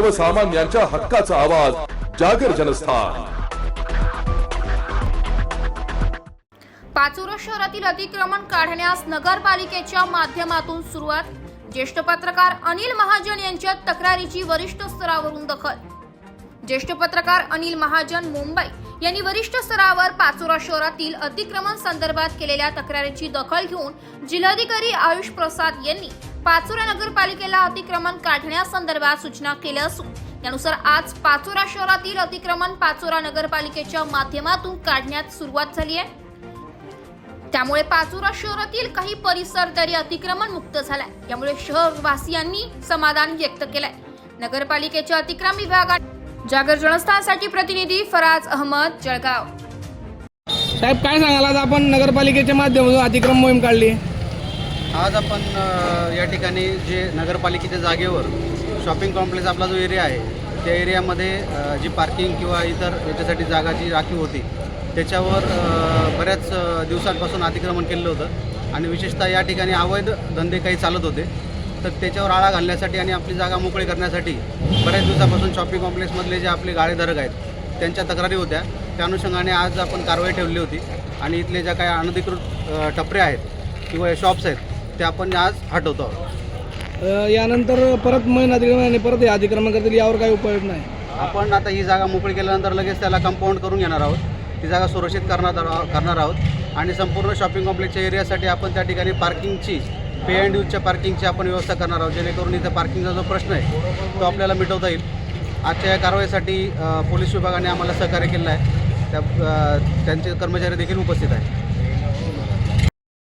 सर्वसामान्यांच्या हक्काचा आवाज जागर जनस्थान. पाचोरा शहरातील अतिक्रमण काढण्यास नगरपालिकेच्या माध्यमातून सुरुवात. ज्येष्ठ पत्रकार अनिल महाजन यांच्या तक्रारीची वरिष्ठ स्तरावरून दखल. ज्येष्ठ पत्रकार अनिल महाजन मुंबई यांनी वरिष्ठ स्तरावर पाचोरा शहरातील अतिक्रमण संदर्भात केलेल्या तक्रारीची दखल घेऊन जिल्हाधिकारी आयुष प्रसाद यांनी पाचोरा नगरपालिकेला अतिक्रमण काढण्यासंदर्भात सूचना केल्या असून त्यानुसार आज पाचोरा शहरातील अतिक्रमण पाचोरा नगरपालिकेच्या माध्यमातून काढण्यात सुरुवात झाली आहे. त्यामुळे पाचोरा शहरातील काही परिसर तरी अतिक्रमण मुक्त झालाय. त्यामुळे शहरवासियांनी समाधान व्यक्त केलंय. नगरपालिकेच्या अतिक्रम विभागात जागर जनस्थानसाठी प्रतिनिधी फराज अहमद जळगाव. साहेब काय सांगाल आज आपण नगरपालिकेच्या माध्यमातून अतिक्रम मोहीम काढली? आज आपण या ठिकाणी जे नगरपालिकेच्या जागेवर शॉपिंग कॉम्प्लेक्स आपला जो एरिया आहे त्या एरियामध्ये जी पार्किंग किंवा इतर याच्यासाठी जागा जी राखीव होती त्याच्यावर बऱ्याच दिवसांपासून अतिक्रमण केलेलं होतं. आणि विशेषतः या ठिकाणी अवैध धंदे काही चालत होते. तर त्याच्यावर आळा घालण्यासाठी आणि आपली जागा मोकळी करण्यासाठी बऱ्याच दिवसापासून शॉपिंग कॉम्प्लेक्समधले जे आपले गाळेधारक आहेत त्यांच्या तक्रारी होत्या. त्या अनुषंगाने आज आपण कारवाई ठेवली होती. आणि इथले ज्या काही अनधिकृत टपरे आहेत किंवा शॉप्स आहेत ते आपण आज हटवतो आहोत. अ, यानंतर परत महिना अतिक्रमण आणि परत हे अतिक्रमण करतील यावर काही उपाय नाही. आपण आता ही जागा मोकळी केल्यानंतर लगेच त्याला कंपाऊंड करून घेणार आहोत. ती जागा सुरक्षित करणार आहो- करणार आहोत. आणि संपूर्ण शॉपिंग कॉम्प्लेक्सच्या एरियासाठी आपण त्या ठिकाणी पार्किंगची पे अँड यूजच्या पार्किंगची आपण व्यवस्था करणार आहोत. जेणेकरून इथं पार्किंगचा जो प्रश्न आहे तो आपल्याला मिटवता येईल. आजच्या या कारवाईसाठी अ, पोलीस विभागाने आम्हाला सहकार्य केलं आहे. त्या अ, त्यांचे कर्मचारी देखील उपस्थित आहेत.